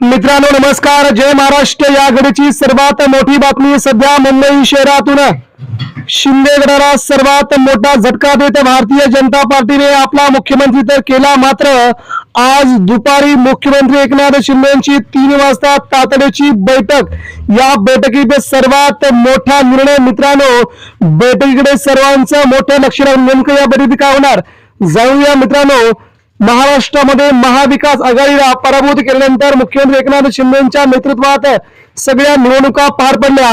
मित्रांनो नमस्कार. जय महाराष्ट्र. या घडीची सर्वात मोठी बातमी सध्या मुंबई शहरातून शिंदे गटाला सर्वात मोठा झटका देत भारतीय जनता पार्टीने आपला मुख्यमंत्री तर केला मात्र आज दुपारी मुख्यमंत्री एकनाथ शिंदे यांची तीन वाजता तातडीची बैठक. या बैठकीत सर्वात मोठा निर्णय मित्रांनो बैठकीकडे सर्वांचं मोठं लक्ष राहून नेमकं या बैठकीत काय होणार? जाऊया मित्रांनो. महाराष्ट्रामध्ये महाविकास आघाडीला पराभूत केल्यानंतर मुख्यमंत्री एकनाथ शिंदेच्या नेतृत्वात सगळ्या निवडणुका पार पडल्या.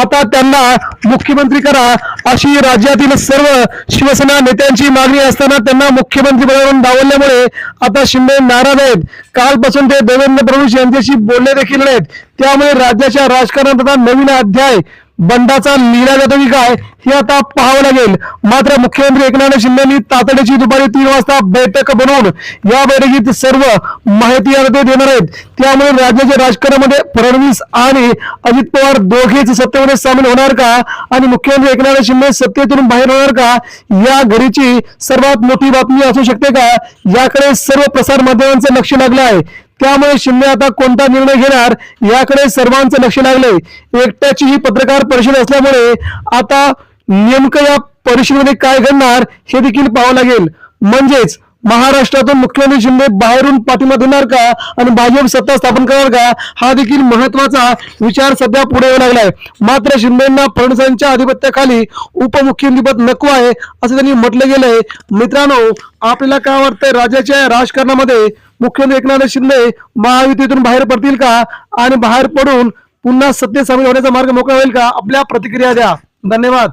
आता त्यांना मुख्यमंत्री करा अशी राज्यातील सर्व शिवसेना नेत्यांची मागणी असताना त्यांना मुख्यमंत्री बनवून डावलल्यामुळे आता शिंदे नाराज आहेत. कालपासून ते देवेंद्र फडणवीस यांच्याशी बोलले देखील नाहीत. त्यामुळे राज्याच्या राजकारणात आता नवीन अध्याय बंडाचा लिहिला जातो की काय हे आता पाहावं लागेल मात्र मुख्यमंत्री एकनाथ शिंदेनी तातडीची दुपारी तीन वाजता बैठक बनवून या बैठकीत सर्व माहिती ते देणार आहेत. त्यामुळे राज्याच्या राजकारणामध्ये फडणवीस आणि अजित पवार दोघेच सत्तेमध्ये सामील होणार का? आणि मुख्यमंत्री एकनाथ शिंदे सत्तेतून बाहेर होणार का? या घरीची सर्वात मोठी बातमी असू शकते का? याकडे सर्व प्रसार माध्यमांचं लक्ष लागलं आहे. त्यामुळे शिंदे आता कोणता निर्णय घेणार याकडे सर्वांचं लक्ष लागलंय. एकट्याची ही पत्रकार परिषद असल्यामुळे आता नेमकं या परिषदेमध्ये काय घडणार हे देखील पाहावं लागेल. म्हणजेच महाराष्ट्रातून मुख्यमंत्री शिंदे बाहेरून पाठिंबा देणार का आणि भाजप सत्ता स्थापन करणार का हा देखील महत्त्वाचा विचार सध्या पुढे येऊ लागलाय. मात्र शिंदेना फडणवीसांच्या आधिपत्याखाली उपमुख्यमंत्रीपद नको आहे असं त्यांनी म्हटलं गेलंय. मित्रांनो आपल्याला काय वाटतंय? राज्याच्या राजकारणामध्ये मुख्यमंत्री एकनाथ शिंदे महायुतीतून बाहेर पडतील का? आणि बाहेर पडून पुन्हा सत्तेत सामील होण्याचा मार्ग मोकळा होईल का? आपल्या प्रतिक्रिया द्या. धन्यवाद.